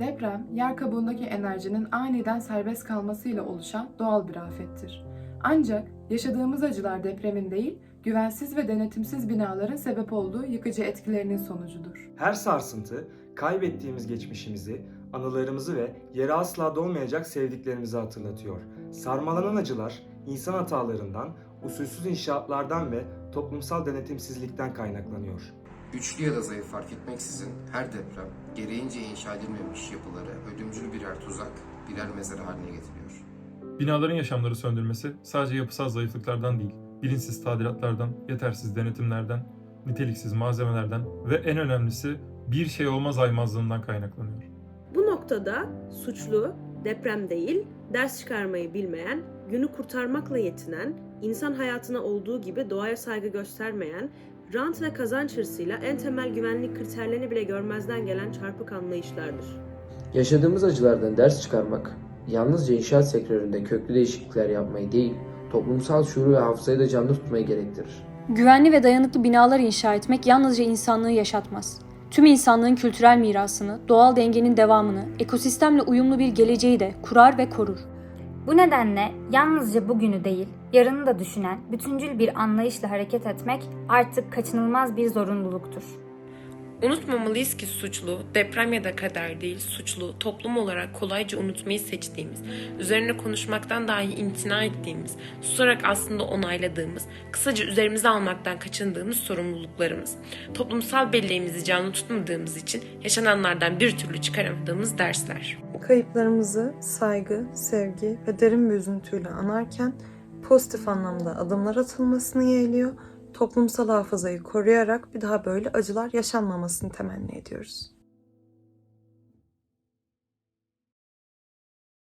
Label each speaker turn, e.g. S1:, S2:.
S1: Deprem, yer kabuğundaki enerjinin aniden serbest kalmasıyla oluşan doğal bir afettir. Ancak yaşadığımız acılar depremin değil, güvensiz ve denetimsiz binaların sebep olduğu yıkıcı etkilerinin sonucudur.
S2: Her sarsıntı, kaybettiğimiz geçmişimizi, anılarımızı ve yere asla dolmayacak sevdiklerimizi hatırlatıyor. Sarmalanan acılar, insan hatalarından, usulsüz inşaatlardan ve toplumsal denetimsizlikten kaynaklanıyor.
S3: Güçlü ya da zayıf fark etmeksizin her deprem gereğince inşa edilmemiş yapıları ölümcül birer tuzak, birer mezar haline getiriyor.
S4: Binaların yaşamları söndürmesi sadece yapısal zayıflıklardan değil, bilinçsiz tadilatlardan, yetersiz denetimlerden, niteliksiz malzemelerden ve en önemlisi bir şey olmaz aymazlığından kaynaklanıyor.
S5: Bu noktada suçlu deprem değil, ders çıkarmayı bilmeyen, günü kurtarmakla yetinen, insan hayatına olduğu gibi doğaya saygı göstermeyen, rant ve kazanç hırsıyla en temel güvenlik kriterlerini bile görmezden gelen çarpık anlayışlardır.
S6: Yaşadığımız acılardan ders çıkarmak, yalnızca inşaat sektöründe köklü değişiklikler yapmayı değil, toplumsal şuuru ve hafızayı da canlı tutmayı gerektirir.
S7: Güvenli ve dayanıklı binalar inşa etmek yalnızca insanlığı yaşatmaz. Tüm insanlığın kültürel mirasını, doğal dengenin devamını, ekosistemle uyumlu bir geleceği de kurar ve korur.
S8: Bu nedenle yalnızca bugünü değil, yarını da düşünen bütüncül bir anlayışla hareket etmek artık kaçınılmaz bir zorunluluktur.
S9: Unutmamalıyız ki suçlu, deprem ya da kader değil, suçlu, toplum olarak kolayca unutmayı seçtiğimiz, üzerine konuşmaktan dahi imtina ettiğimiz, susarak aslında onayladığımız, kısaca üzerimize almaktan kaçındığımız sorumluluklarımız. Toplumsal belleğimizi canlı tutmadığımız için yaşananlardan bir türlü çıkaramadığımız dersler.
S10: Kayıplarımızı saygı, sevgi ve derin bir üzüntüyle anarken pozitif anlamda adımlar atılmasını yeğliyor, toplumsal hafızayı koruyarak bir daha böyle acılar yaşanmamasını temenni ediyoruz.